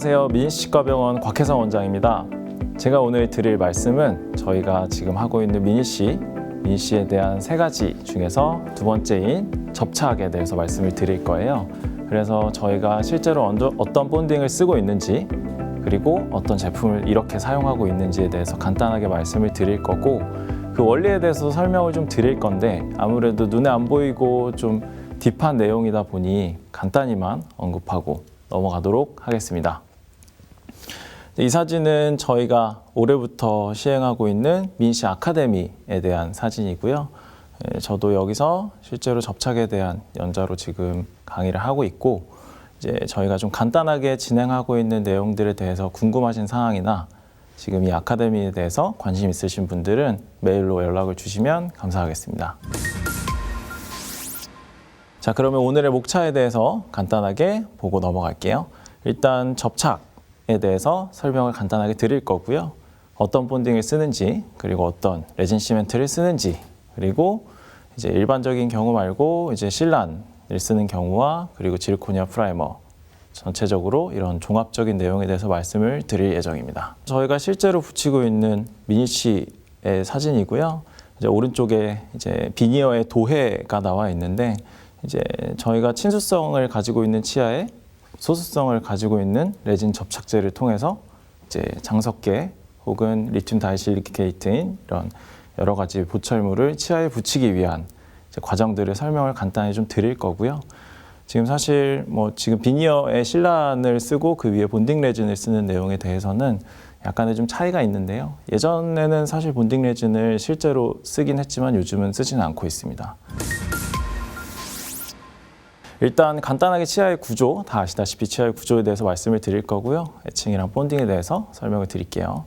안녕하세요. 민희치과병원 곽혜성 원장입니다. 제가 오늘 드릴 말씀은 저희가 지금 하고 있는 미니씨, 미니씨에 대한 세 가지 중에서 두 번째인 접착에 대해서 말씀을 드릴 거예요. 그래서 저희가 실제로 어떤 본딩을 쓰고 있는지 그리고 어떤 제품을 이렇게 사용하고 있는지에 대해서 간단하게 말씀을 드릴 거고 그 원리에 대해서 설명을 좀 드릴 건데 아무래도 눈에 안 보이고 좀 딥한 내용이다 보니 간단히만 언급하고 넘어가도록 하겠습니다. 이 사진은 저희가 올해부터 시행하고 있는 민씨 아카데미에 대한 사진이고요. 예, 저도 여기서 실제로 접착에 대한 연자로 지금 강의를 하고 있고 이제 저희가 좀 간단하게 진행하고 있는 내용들에 대해서 궁금하신 사항이나 지금 이 아카데미에 대해서 관심 있으신 분들은 메일로 연락을 주시면 감사하겠습니다. 자, 그러면 오늘의 목차에 대해서 간단하게 보고 넘어갈게요. 일단 접착에 대해서 설명을 간단하게 드릴 거고요. 어떤 본딩을 쓰는지, 그리고 어떤 레진 시멘트를 쓰는지, 그리고 이제 일반적인 경우 말고 이제 실란을 쓰는 경우와 그리고 지르코니아 프라이머 전체적으로 이런 종합적인 내용에 대해서 말씀을 드릴 예정입니다. 저희가 실제로 붙이고 있는 미니치의 사진이고요. 이제 오른쪽에 이제 비니어의 도해가 나와 있는데 이제 저희가 친수성을 가지고 있는 치아에 소수성을 가지고 있는 레진 접착제를 통해서 이제 장석계 혹은 리튬 다이실리케이트인 이런 여러 가지 보철물을 치아에 붙이기 위한 과정들을 설명을 간단히 좀 드릴 거고요. 지금 사실 뭐 지금 비니어에 실란을 쓰고 그 위에 본딩 레진을 쓰는 내용에 대해서는 약간의 좀 차이가 있는데요. 예전에는 사실 본딩 레진을 실제로 쓰긴 했지만 요즘은 쓰지는 않고 있습니다. 일단 간단하게 치아의 구조 다 아시다시피 치아의 구조에 대해서 말씀을 드릴 거고요. 애칭이랑 본딩에 대해서 설명을 드릴게요.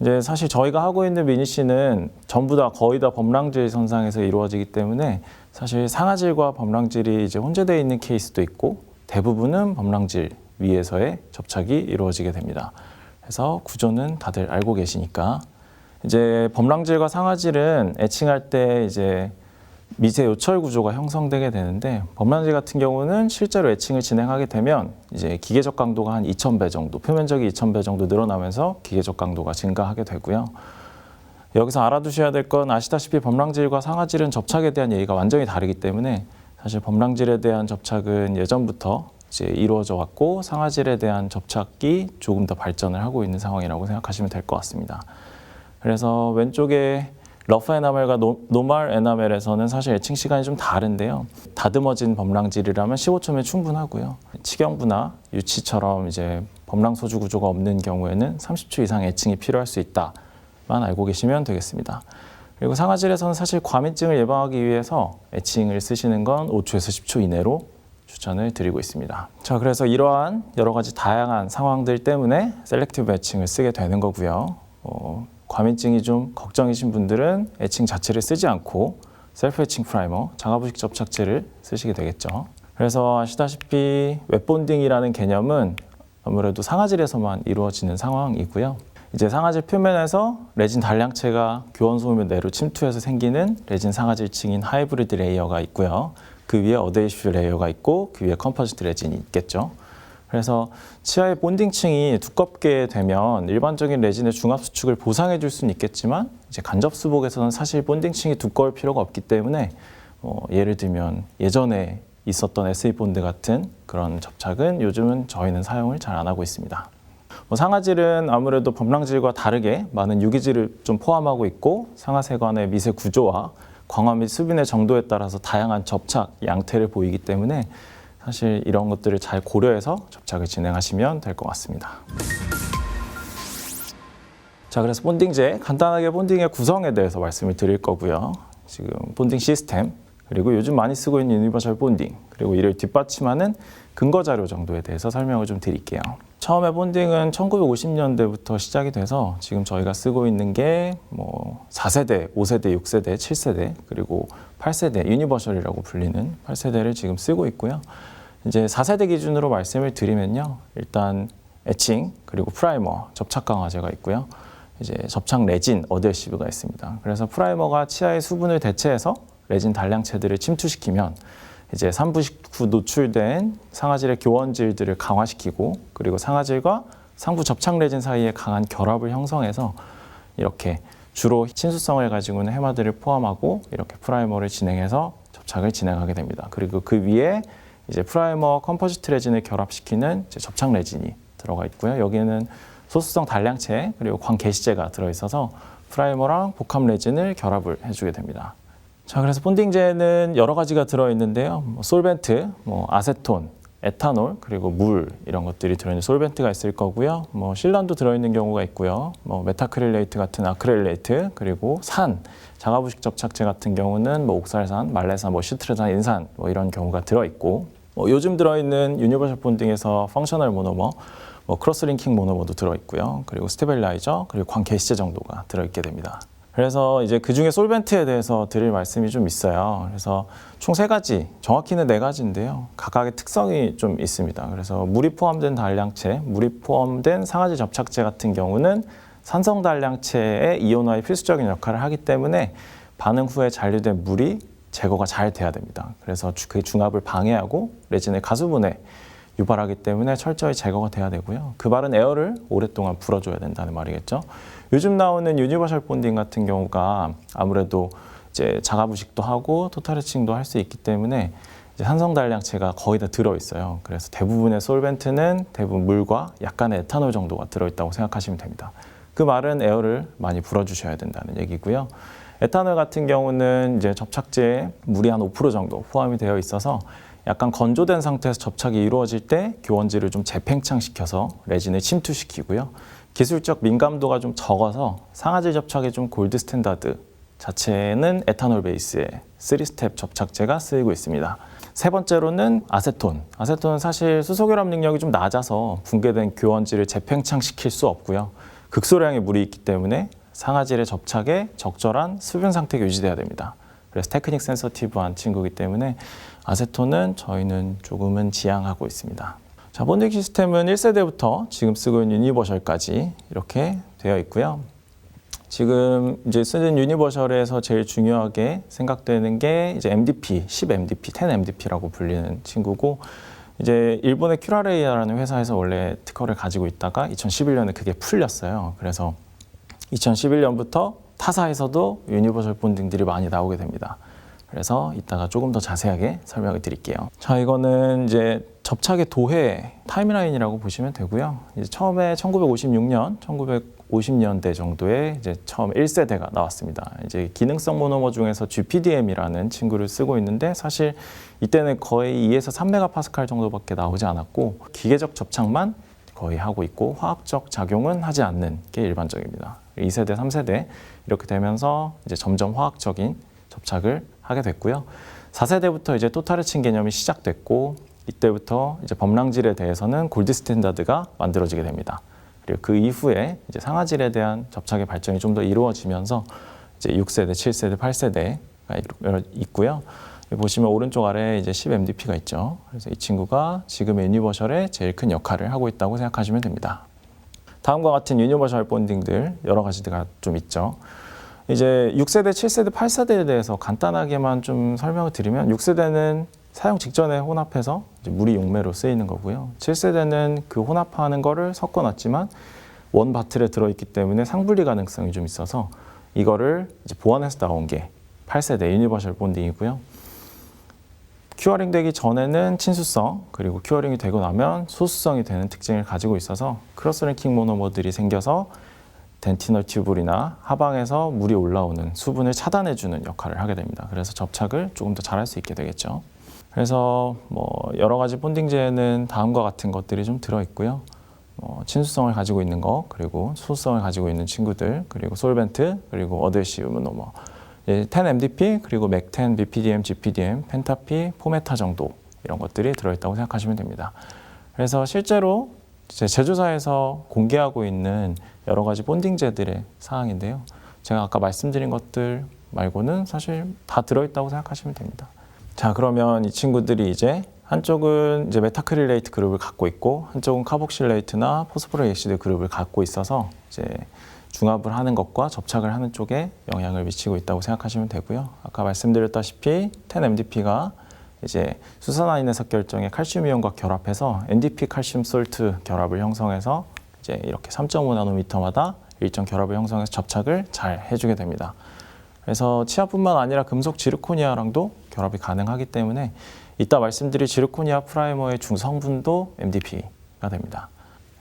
이제 사실 저희가 하고 있는 미니씨는 전부 다 거의 다 범랑질 선상에서 이루어지기 때문에 사실 상아질과 범랑질이 이제 혼재되어 있는 케이스도 있고 대부분은 범랑질 위에서의 접착이 이루어지게 됩니다. 그래서 구조는 다들 알고 계시니까 이제 범랑질과 상아질은 애칭할 때 이제 미세 요철 구조가 형성되게 되는데 범람질 같은 경우는 실제로 애칭을 진행하게 되면 이제 기계적 강도가 한 2,000배 정도, 표면적이 2,000배 정도 늘어나면서 기계적 강도가 증가하게 되고요. 여기서 알아두셔야 될 건 아시다시피 범랑질과 상아질은 접착에 대한 얘기가 완전히 다르기 때문에 사실 범랑질에 대한 접착은 예전부터 이제 이루어져 왔고 상아질에 대한 접착이 조금 더 발전을 하고 있는 상황이라고 생각하시면 될 것 같습니다. 그래서 왼쪽에 러프 에나멜과 노, 노말 에나멜에서는 사실 애칭 시간이 좀 다른데요. 다듬어진 범랑질이라면 15초면 충분하고요. 치경부나 유치처럼 이제 범랑 소주 구조가 없는 경우에는 30초 이상 애칭이 필요할 수 있다만 알고 계시면 되겠습니다. 그리고 상아질에서는 사실 과민증을 예방하기 위해서 애칭을 쓰시는 건 5초에서 10초 이내로 추천을 드리고 있습니다. 자, 그래서 이러한 여러 가지 다양한 상황들 때문에 셀렉티브 애칭을 쓰게 되는 거고요. 어, 과민증이 좀 걱정이신 분들은 애칭 자체를 쓰지 않고 셀프 애칭 프라이머, 장화부식 접착제를 쓰시게 되겠죠. 그래서 아시다시피 웹본딩이라는 개념은 아무래도 상아질에서만 이루어지는 상황이고요. 이제 상아질 표면에서 레진 단량체가 교원 소음을 내로 침투해서 생기는 레진 상아질층인 하이브리드 레이어가 있고요. 그 위에 어데이시브 레이어가 있고 그 위에 컴포지트 레진이 있겠죠. 그래서 치아의 본딩층이 두껍게 되면 일반적인 레진의 중압 수축을 보상해 줄 수는 있겠지만 이제 간접 수복에서는 사실 본딩층이 두꺼울 필요가 없기 때문에 뭐 예를 들면 예전에 있었던 SE 본드 같은 그런 접착은 요즘은 저희는 사용을 잘 안 하고 있습니다. 뭐 상아질은 아무래도 범랑질과 다르게 많은 유기질을 좀 포함하고 있고 상하세관의 미세 구조와 광화 및 수분의 정도에 따라서 다양한 접착 양태를 보이기 때문에 사실 이런 것들을 잘 고려해서 접착을 진행하시면 될 것 같습니다. 자, 그래서 본딩제 간단하게 본딩의 구성에 대해서 말씀을 드릴 거고요. 지금 본딩 시스템 그리고 요즘 많이 쓰고 있는 유니버설 본딩 그리고 이를 뒷받침하는 근거 자료 정도에 대해서 설명을 좀 드릴게요. 처음에 본딩은 1950년대부터 시작이 돼서 지금 저희가 쓰고 있는 게 뭐 4세대, 5세대, 6세대, 7세대 그리고 8세대 유니버설이라고 불리는 8세대를 지금 쓰고 있고요. 이제 4세대 기준으로 말씀을 드리면요. 일단 애칭 그리고 프라이머 접착 강화제가 있고요. 이제 접착 레진 어데시브가 있습니다. 그래서 프라이머가 치아의 수분을 대체해서 레진 단량체들을 침투시키면 이제 산부식 후 노출된 상아질의 교원질들을 강화시키고 그리고 상아질과 상부 접착 레진 사이에 강한 결합을 형성해서 이렇게 주로 친수성을 가지고 있는 해마들을 포함하고 이렇게 프라이머를 진행해서 접착을 진행하게 됩니다. 그리고 그 위에 이제 프라이머 컴포지트 레진을 결합시키는 접착 레진이 들어가 있고요. 여기에는 소수성 단량체 그리고 광개시제가 들어 있어서 프라이머랑 복합 레진을 결합을 해주게 됩니다. 자, 그래서 본딩제는 여러 가지가 들어있는데요. 뭐 솔벤트, 뭐 아세톤, 에탄올 그리고 물 이런 것들이 들어있는 솔벤트가 있을 거고요. 뭐 실란도 들어있는 경우가 있고요. 뭐 메타크릴레이트 같은 아크릴레이트 그리고 산 자가부식 접착제 같은 경우는 뭐 옥살산, 말레산, 뭐 시트르산, 인산 뭐 이런 경우가 들어있고 뭐 요즘 들어있는 유니버셜 본딩에서 펑셔널 모노머 뭐 크로스링킹 모노머도 들어있고요. 그리고 스테빌라이저 그리고 광개시제 정도가 들어있게 됩니다. 그래서 이제 그 중에 솔벤트에 대해서 드릴 말씀이 좀 있어요. 그래서 총 세 가지, 정확히는 네 가지인데요. 각각의 특성이 좀 있습니다. 그래서 물이 포함된 단량체, 물이 포함된 상아지 접착제 같은 경우는 산성 단량체의 이온화의 필수적인 역할을 하기 때문에 반응 후에 잔류된 물이 제거가 잘 돼야 됩니다. 그래서 주- 그 중합을 방해하고 레진의 가수분해 유발하기 때문에 철저히 제거가 돼야 되고요. 그 바른 에어를 오랫동안 불어줘야 된다는 말이겠죠. 요즘 나오는 유니버셜 본딩 같은 경우가 아무래도 이제 자가 부식도 하고 토탈해칭도 할 수 있기 때문에 이제 산성 단량체가 거의 다 들어 있어요. 그래서 대부분의 솔벤트는 대부분 물과 약간의 에탄올 정도가 들어 있다고 생각하시면 됩니다. 그 말은 에어를 많이 불어 주셔야 된다는 얘기고요. 에탄올 같은 경우는 이제 접착제에 물이 한 5% 정도 포함이 되어 있어서 약간 건조된 상태에서 접착이 이루어질 때 교원질을 좀 재팽창시켜서 레진을 침투시키고요. 기술적 민감도가 좀 적어서 상아질 접착의 좀 골드 스탠다드 자체는 에탄올 베이스의 3스텝 접착제가 쓰이고 있습니다. 세 번째로는 아세톤. 아세톤은 사실 수소결합 능력이 좀 낮아서 붕괴된 교원질을 재팽창시킬 수 없고요. 극소량의 물이 있기 때문에 상아질의 접착에 적절한 수분 상태가 유지돼야 됩니다. 그래서 테크닉 센서티브한 친구이기 때문에 아세톤은 저희는 조금은 지양하고 있습니다. 자, 본딩 시스템은 1세대부터 지금 쓰고 있는 유니버셜까지 이렇게 되어 있고요. 지금 이제 쓰는 유니버셜에서 제일 중요하게 생각되는 게 이제 MDP, 10 MDP, 10 MDP라고 불리는 친구고 이제 일본의 큐라레이아라는 회사에서 원래 특허를 가지고 있다가 2011년에 그게 풀렸어요. 그래서 2011년부터 타사에서도 유니버셜 본딩들이 많이 나오게 됩니다. 그래서 이따가 조금 더 자세하게 설명을 드릴게요. 자, 이거는 이제 접착의 도해 타임라인이라고 보시면 되고요. 이제 처음에 1956년, 1950년대 정도에 이제 처음 1세대가 나왔습니다. 이제 기능성 모노머 중에서 GPDM이라는 친구를 쓰고 있는데 사실 이때는 거의 2에서 3메가파스칼 정도밖에 나오지 않았고 기계적 접착만 거의 하고 있고 화학적 작용은 하지 않는 게 일반적입니다. 2세대, 3세대 이렇게 되면서 이제 점점 화학적인 접착을 하게 됐고요. 4세대부터 이제 토탈해칭 개념이 시작됐고 이때부터 이제 범랑질에 대해서는 골드 스탠다드가 만들어지게 됩니다. 그리고 그 이후에 이제 상아질에 대한 접착의 발전이 좀 더 이루어지면서 이제 6세대, 7세대, 8세대가 있고요. 보시면 오른쪽 아래에 이제 10 MDP가 있죠. 그래서 이 친구가 지금의 유니버셜의 제일 큰 역할을 하고 있다고 생각하시면 됩니다. 다음과 같은 유니버셜 본딩들 여러 가지가 좀 있죠. 이제 6세대, 7세대, 8세대에 대해서 간단하게만 좀 설명을 드리면 6세대는 사용 직전에 혼합해서 물이 용매로 쓰이는 거고요. 7세대는 그 혼합하는 거를 섞어놨지만 원 바틀에 들어있기 때문에 상분리 가능성이 좀 있어서 이거를 보완해서 나온 게 8세대 유니버셜 본딩이고요. 큐어링 되기 전에는 친수성 그리고 큐어링이 되고 나면 소수성이 되는 특징을 가지고 있어서 크로스랭킹 모노머들이 생겨서 덴티널 튜블이나 하방에서 물이 올라오는 수분을 차단해주는 역할을 하게 됩니다. 그래서 접착을 조금 더 잘할 수 있게 되겠죠. 그래서 뭐 여러 가지 본딩제는 다음과 같은 것들이 좀 들어 있고요. 어, 친수성을 가지고 있는 거 그리고 소수성을 가지고 있는 친구들 그리고 솔벤트 그리고 어드시브 모노머 10MDP 그리고 맥10 BPDM, GPDM, 펜타피, 포메타 정도 이런 것들이 들어있다고 생각하시면 됩니다. 그래서 실제로 제 제조사에서 공개하고 있는 여러 가지 본딩제들의 사항인데요. 제가 아까 말씀드린 것들 말고는 사실 다 들어있다고 생각하시면 됩니다. 자, 그러면 이 친구들이 이제 한쪽은 이제 메타크릴레이트 그룹을 갖고 있고 한쪽은 카복실레이트나 포스포릭 애시드 그룹을 갖고 있어서 이제 중합을 하는 것과 접착을 하는 쪽에 영향을 미치고 있다고 생각하시면 되고요. 아까 말씀드렸다시피 10MDP가 이제 수산화인의 섞결정의 칼슘 이온과 결합해서 NDP 칼슘 솔트 결합을 형성해서 이제 이렇게 3.5 나노미터마다 일정 결합을 형성해서 접착을 잘 해주게 됩니다. 그래서 치아뿐만 아니라 금속 지르코니아랑도 결합이 가능하기 때문에 이따 말씀드릴 지르코니아 프라이머의 중성분도 MDP가 됩니다.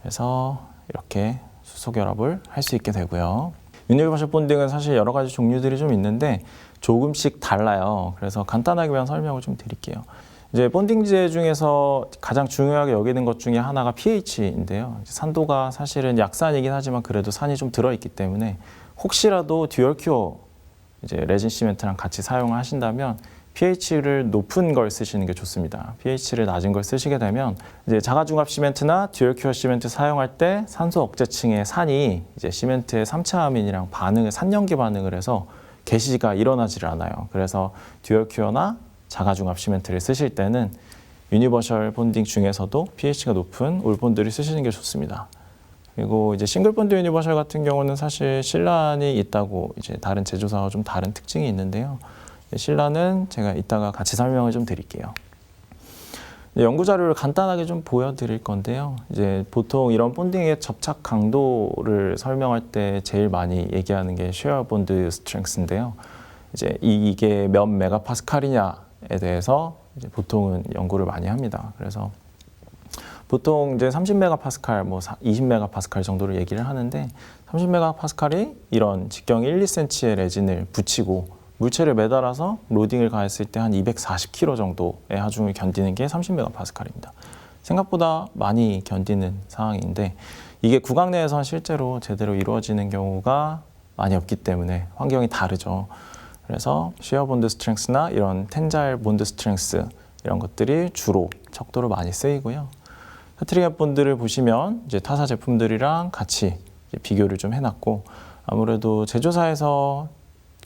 그래서 이렇게 수소 결합을 할 수 있게 되고요. 유니버셜 본딩은 사실 여러 가지 종류들이 좀 있는데 조금씩 달라요. 그래서 간단하게만 설명을 좀 드릴게요. 이제 본딩제 중에서 가장 중요하게 여기는 것 중에 하나가 pH인데요. 산도가 사실은 약산이긴 하지만 그래도 산이 좀 들어있기 때문에 혹시라도 듀얼 큐어 이제 레진 시멘트랑 같이 사용을 하신다면 pH를 높은 걸 쓰시는 게 좋습니다. pH를 낮은 걸 쓰시게 되면 이제 자가중합 시멘트나 듀얼 큐어 시멘트 사용할 때 산소 억제층의 산이 이제 시멘트의 3차 아민이랑 반응을 산염기 반응을 해서 개시가 일어나질 않아요. 그래서 듀얼 큐어나 자가중합 시멘트를 쓰실 때는 유니버셜 본딩 중에서도 pH가 높은 올본드를 쓰시는 게 좋습니다. 그리고 이제 싱글 본드 유니버셜 같은 경우는 사실 실란이 있다고 이제 다른 제조사와 좀 다른 특징이 있는데요. 실란은 제가 이따가 같이 설명을 좀 드릴게요. 연구 자료를 간단하게 좀 보여드릴 건데요. 이제 보통 이런 본딩의 접착 강도를 설명할 때 제일 많이 얘기하는 게 쉐어 본드 스트렝스인데요. 이제 이- 이게 몇 메가파스칼이냐에 대해서 보통은 연구를 많이 합니다. 그래서 보통 이제 30메가파스칼, 뭐 20메가파스칼 정도를 얘기를 하는데 30메가파스칼이 이런 직경 1, 2cm의 레진을 붙이고 물체를 매달아서 로딩을 가했을 때 한 240kg 정도의 하중을 견디는 게 30메가파스칼입니다. 생각보다 많이 견디는 상황인데 이게 구강 내에서 실제로 제대로 이루어지는 경우가 많이 없기 때문에 환경이 다르죠. 그래서 시어 본드 스트렝스나 이런 텐자일 본드 스트렝스 이런 것들이 주로 척도로 많이 쓰이고요. 터트리아 본드를 보시면 이제 타사 제품들이랑 같이 비교를 좀 해놨고 아무래도 제조사에서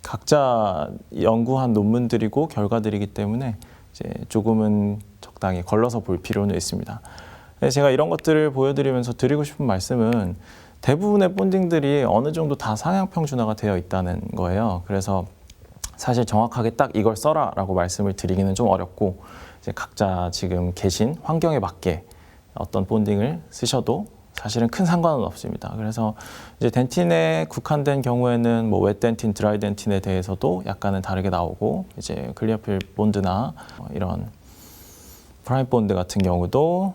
각자 연구한 논문들이고 결과들이기 때문에 이제 조금은 적당히 걸러서 볼 필요는 있습니다. 근데 제가 이런 것들을 보여드리면서 드리고 싶은 말씀은 대부분의 본딩들이 어느 정도 다 상향 평준화가 되어 있다는 거예요. 그래서 사실 정확하게 딱 이걸 써라라고 말씀을 드리기는 좀 어렵고 각자 지금 계신 환경에 맞게 어떤 본딩을 쓰셔도 사실은 큰 상관은 없습니다. 그래서 이제 덴틴에 국한된 경우에는 뭐 웹덴틴, 드라이 덴틴에 대해서도 약간은 다르게 나오고 이제 클리어필 본드나 어, 이런 프라임 본드 같은 경우도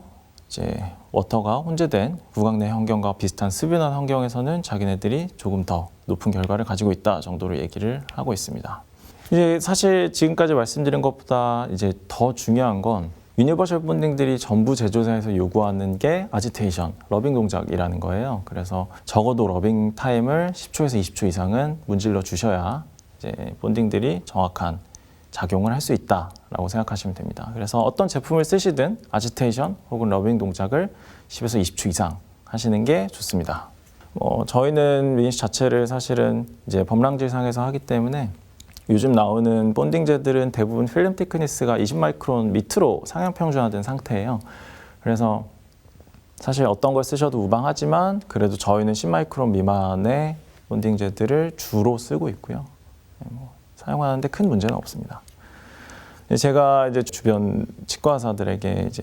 이제 워터가 혼재된 구강 내 환경과 비슷한 습연한 환경에서는 자기네들이 조금 더 높은 결과를 가지고 있다 정도로 얘기를 하고 있습니다. 이제 사실 지금까지 말씀드린 것보다 이제 더 중요한 건 유니버셜 본딩들이 전부 제조사에서 요구하는 게 아지테이션, 러빙 동작이라는 거예요. 그래서 적어도 러빙 타임을 10초에서 20초 이상은 문질러 주셔야 이제 본딩들이 정확한 작용을 할 수 있다라고 생각하시면 됩니다. 그래서 어떤 제품을 쓰시든 아지테이션 혹은 러빙 동작을 10에서 20초 이상 하시는 게 좋습니다. 뭐 저희는 미니시 자체를 사실은 이제 범랑질상에서 하기 때문에 요즘 나오는 본딩제들은 대부분 필름 티크니스가 20마이크론 밑으로 상향 평준화된 상태예요. 그래서 사실 어떤 걸 쓰셔도 무방하지만 그래도 저희는 10마이크론 미만의 본딩제들을 주로 쓰고 있고요. 네, 뭐 사용하는데 큰 문제는 없습니다. 제가 이제 주변 치과의사들에게 이제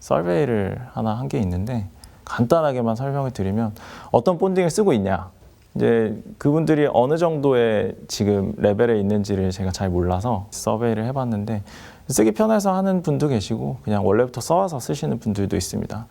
서베이를 하나 한 게 있는데 간단하게만 설명을 드리면 어떤 본딩을 쓰고 있냐 이제 그분들이 어느 정도의 지금 레벨에 있는지를 제가 잘 몰라서 서베이를 해봤는데 쓰기 편해서 하는 분도 계시고 그냥 원래부터 써와서 쓰시는 분들도 있습니다.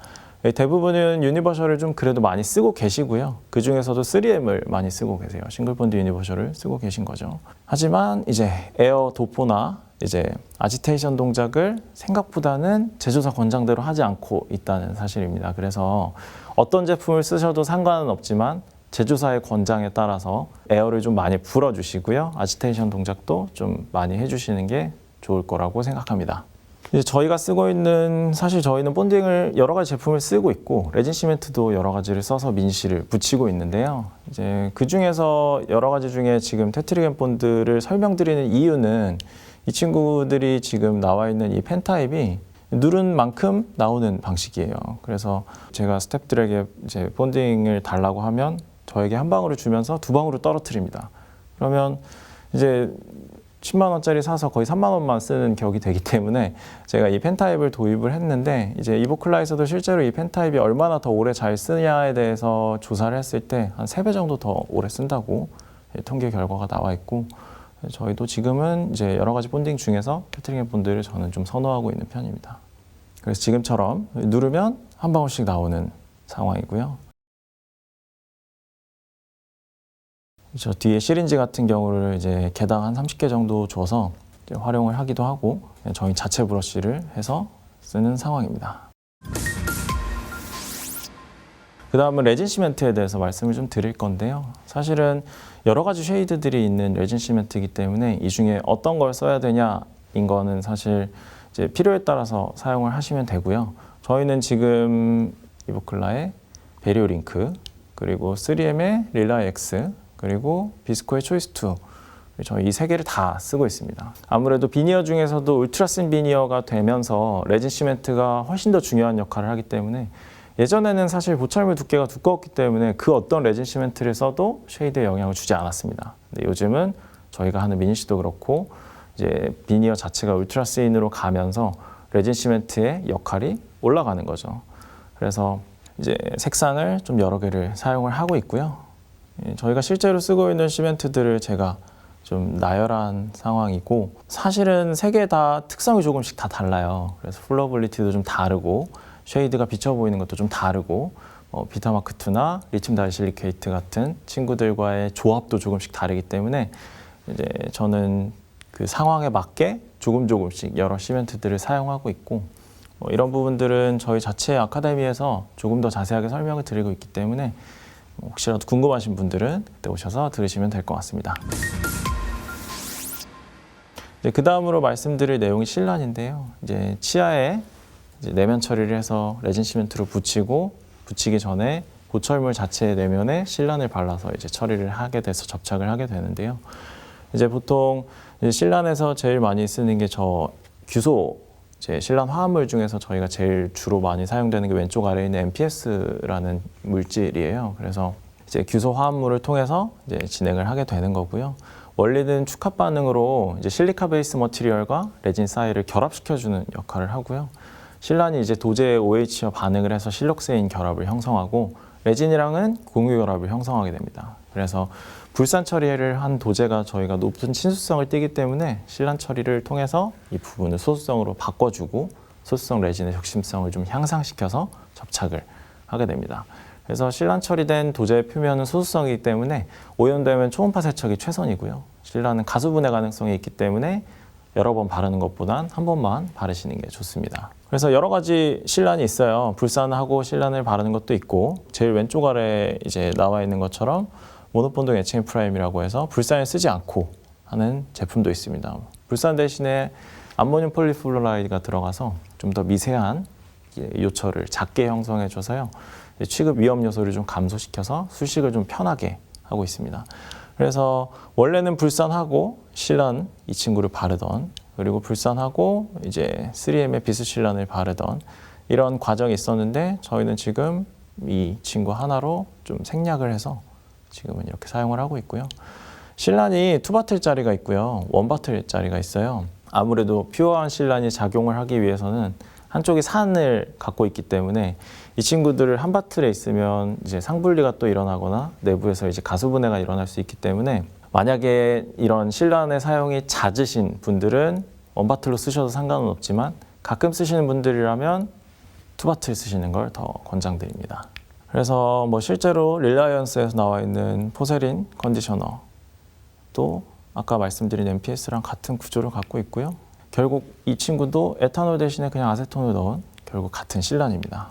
예, 대부분은 유니버셜을 좀 그래도 많이 쓰고 계시고요. 그 중에서도 3M을 많이 쓰고 계세요. 싱글본드 유니버셜을 쓰고 계신 거죠. 하지만 이제 에어 도포나 이제 아지테이션 동작을 생각보다는 제조사 권장대로 하지 않고 있다는 사실입니다. 그래서 어떤 제품을 쓰셔도 상관은 없지만 제조사의 권장에 따라서 에어를 좀 많이 불어주시고요. 아지테이션 동작도 좀 많이 해주시는 게 좋을 거라고 생각합니다. 이제 저희가 쓰고 있는 사실 저희는 본딩을 여러 가지 제품을 쓰고 있고 레진 시멘트도 여러 가지를 써서 민시를 붙이고 있는데요. 이제 그 중에서 여러 가지 중에 지금 테트리겐 본드를 설명드리는 이유는 이 친구들이 지금 나와 있는 이 펜타입이 누른 만큼 나오는 방식이에요. 그래서 제가 스탭들에게 이제 본딩을 달라고 하면 저에게 한 방울을 주면서 두 방울을 떨어뜨립니다. 그러면 이제 10만 원짜리 사서 거의 3만 원만 쓰는 격이 되기 때문에 제가 이 펜타입을 도입을 했는데 이제 이보클라에서도 실제로 이 펜타입이 얼마나 더 오래 잘 쓰냐에 대해서 조사를 했을 때한세배 정도 더 오래 쓴다고 예, 통계 결과가 나와 있고 저희도 지금은 이제 여러 가지 본딩 중에서 캐트링 본드를 저는 좀 선호하고 있는 편입니다. 그래서 지금처럼 누르면 한 방울씩 나오는 상황이고요. 저 뒤에 시린지 같은 경우를 이제 개당 한 30개 정도 줘서 활용을 하기도 하고 그냥 저희 자체 브러쉬를 해서 쓰는 상황입니다. 그 다음은 레진 시멘트에 대해서 말씀을 좀 드릴 건데요. 사실은 여러 가지 쉐이드들이 있는 레진 시멘트이기 때문에 이 중에 어떤 걸 써야 되냐인 거는 사실 이제 필요에 따라서 사용을 하시면 되고요. 저희는 지금 이보클라의 베리오 링크 그리고 3M의 릴라 X 그리고 비스코의 초이스 2 저희 이 세 개를 다 쓰고 있습니다. 아무래도 비니어 중에서도 울트라신 비니어가 되면서 레진 시멘트가 훨씬 더 중요한 역할을 하기 때문에 예전에는 사실 보철물 두께가 두꺼웠기 때문에 그 어떤 레진 시멘트를 써도 쉐이드에 영향을 주지 않았습니다. 근데 요즘은 저희가 하는 미니시도 그렇고 이제 비니어 자체가 울트라세인으로 가면서 레진 시멘트의 역할이 올라가는 거죠. 그래서 이제 색상을 좀 여러 개를 사용을 하고 있고요. 예, 저희가 실제로 쓰고 있는 시멘트들을 제가 좀 나열한 상황이고 사실은 세 개 다 특성이 조금씩 다 달라요. 그래서 플러블리티도 좀 다르고 쉐이드가 비쳐 보이는 것도 좀 다르고 어, 비타마크2나 리튬 다이실리케이트 같은 친구들과의 조합도 조금씩 다르기 때문에 이제 저는 그 상황에 맞게 조금 조금씩 여러 시멘트들을 사용하고 있고 뭐 이런 부분들은 저희 자체 아카데미에서 조금 더 자세하게 설명을 드리고 있기 때문에 뭐 혹시라도 궁금하신 분들은 그때 오셔서 들으시면 될 것 같습니다. 이제 그 다음으로 말씀드릴 내용이 실란인데요. 이제 치아에 이제 내면 처리를 해서 레진 시멘트로 붙이고 붙이기 전에 보철물 자체 내면에 실란을 발라서 이제 처리를 하게 돼서 접착을 하게 되는데요. 이제 보통 이제 실란에서 제일 많이 쓰는 게 저 규소 이제 실란 화합물 중에서 저희가 제일 주로 많이 사용되는 게 왼쪽 아래에 있는 MPS라는 물질이에요. 그래서 이제 규소 화합물을 통해서 이제 진행을 하게 되는 거고요. 원리는 축합 반응으로 이제 실리카 베이스 머티리얼과 레진 사이를 결합시켜주는 역할을 하고요. 실란이 이제 도제 OH와 반응을 해서 실록세인 결합을 형성하고 레진이랑은 공유 결합을 형성하게 됩니다. 그래서 불산 처리를 한 도제가 저희가 높은 친수성을 띠기 때문에 실란 처리를 통해서 이 부분을 소수성으로 바꿔주고 소수성 레진의 혁심성을 좀 향상시켜서 접착을 하게 됩니다. 그래서 실란 처리된 도제의 표면은 소수성이기 때문에 오염되면 초음파 세척이 최선이고요. 실란은 가수분해 가능성이 있기 때문에 여러 번 바르는 것보단 한 번만 바르시는 게 좋습니다. 그래서 여러 가지 실란이 있어요. 불산하고 실란을 바르는 것도 있고 제일 왼쪽 아래 이제 나와 있는 것처럼 모노본동 에칭 프라임이라고 해서 불산을 쓰지 않고 하는 제품도 있습니다. 불산 대신에 암모늄 폴리플로라이드가 들어가서 좀 더 미세한 요철을 작게 형성해 줘서요. 취급 위험 요소를 좀 감소시켜서 수식을 좀 편하게 하고 있습니다. 그래서 원래는 불산하고 실란 이 친구를 바르던 그리고 불산하고 이제 3M의 비스 실란을 바르던 이런 과정이 있었는데 저희는 지금 이 친구 하나로 좀 생략을 해서 지금은 이렇게 사용을 하고 있고요. 실란이 투바틀짜리가 있고요. 원바틀짜리가 있어요. 아무래도 퓨어한 실란이 작용을 하기 위해서는 한쪽이 산을 갖고 있기 때문에 이 친구들을 한 바틀에 있으면 이제 상분리가 또 일어나거나 내부에서 이제 가수분해가 일어날 수 있기 때문에 만약에 이런 실란의 사용이 잦으신 분들은 원바틀로 쓰셔도 상관은 없지만 가끔 쓰시는 분들이라면 투바틀 쓰시는 걸 더 권장드립니다. 그래서 뭐 실제로 릴라이언스에서 나와 있는 포세린 컨디셔너 또 아까 말씀드린 MPS랑 같은 구조를 갖고 있고요. 결국 이 친구도 에탄올 대신에 그냥 아세톤을 넣은 결국 같은 실란입니다.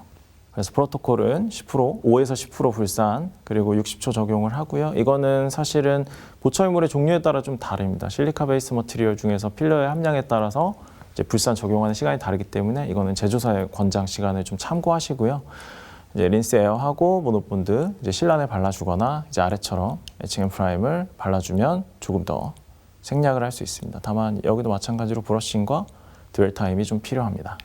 그래서 프로토콜은 10% 5에서 10% 불산 그리고 60초 적용을 하고요. 이거는 사실은 보철물의 종류에 따라 좀 다릅니다. 실리카 베이스 머티리얼 중에서 필러의 함량에 따라서 이제 불산 적용하는 시간이 다르기 때문에 이거는 제조사의 권장 시간을 좀 참고하시고요. 이제 린스 에어하고 모노본드 이제 실란에 발라주거나 이제 아래처럼 에칭 프라임을 발라주면 조금 더 생략을 할 수 있습니다. 다만 여기도 마찬가지로 브러싱과 드웰 타임이 좀 필요합니다.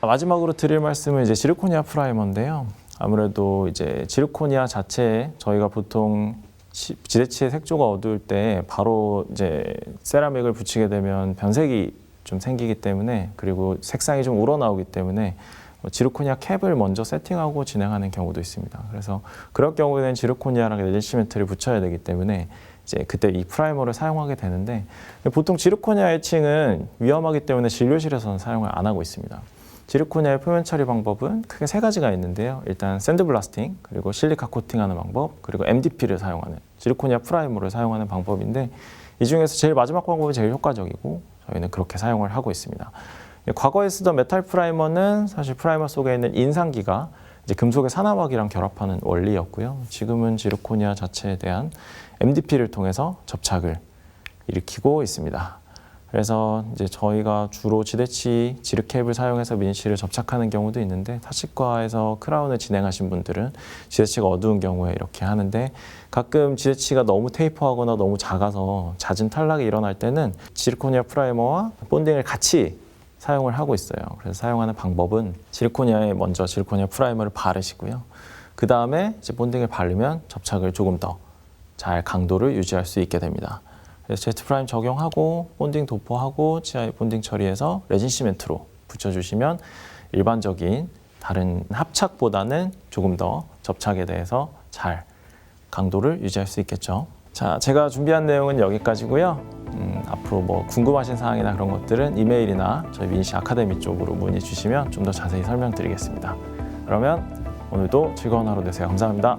마지막으로 드릴 말씀은 이제 지르코니아 프라이머인데요. 아무래도 이제 지르코니아 자체에 저희가 보통 시- 지대치의 색조가 어두울 때 바로 이제 세라믹을 붙이게 되면 변색이 좀 생기기 때문에 그리고 색상이 좀 우러나오기 때문에 뭐 지르코니아 캡을 먼저 세팅하고 진행하는 경우도 있습니다. 그래서 그럴 경우에는 지르코니아랑 레진 시멘트를 붙여야 되기 때문에 이제 그때 이 프라이머를 사용하게 되는데 보통 지르코니아 애칭은 위험하기 때문에 진료실에서는 사용을 안 하고 있습니다. 지르코니아의 표면 처리 방법은 크게 세 가지가 있는데요. 일단 샌드 블라스팅, 그리고 실리카 코팅하는 방법, 그리고 MDP를 사용하는 지르코니아 프라이머를 사용하는 방법인데 이 중에서 제일 마지막 방법이 제일 효과적이고 저희는 그렇게 사용을 하고 있습니다. 과거에 쓰던 메탈 프라이머는 사실 프라이머 속에 있는 인상기가 이제 금속의 산화막이랑 결합하는 원리였고요. 지금은 지르코니아 자체에 대한 MDP를 통해서 접착을 일으키고 있습니다. 그래서 이제 저희가 주로 지대치 지르캡을 사용해서 민실을 접착하는 경우도 있는데 타치과에서 크라운을 진행하신 분들은 지대치가 어두운 경우에 이렇게 하는데 가끔 지대치가 너무 테이퍼하거나 너무 작아서 잦은 탈락이 일어날 때는 지르코니아 프라이머와 본딩을 같이 사용을 하고 있어요. 그래서 사용하는 방법은 지르코니아에 먼저 지르코니아 프라이머를 바르시고요. 그 다음에 이제 본딩을 바르면 접착을 조금 더 잘 강도를 유지할 수 있게 됩니다. 그래서 제트 프라임 적용하고 본딩 도포하고 치아 본딩 처리해서 레진 시멘트로 붙여주시면 일반적인 다른 합착보다는 조금 더 접착에 대해서 잘 강도를 유지할 수 있겠죠. 자, 제가 준비한 내용은 여기까지고요. 음, 앞으로 뭐 궁금하신 사항이나 그런 것들은 이메일이나 저희 민시 아카데미 쪽으로 문의 주시면 좀 더 자세히 설명드리겠습니다. 그러면 오늘도 즐거운 하루 되세요. 감사합니다.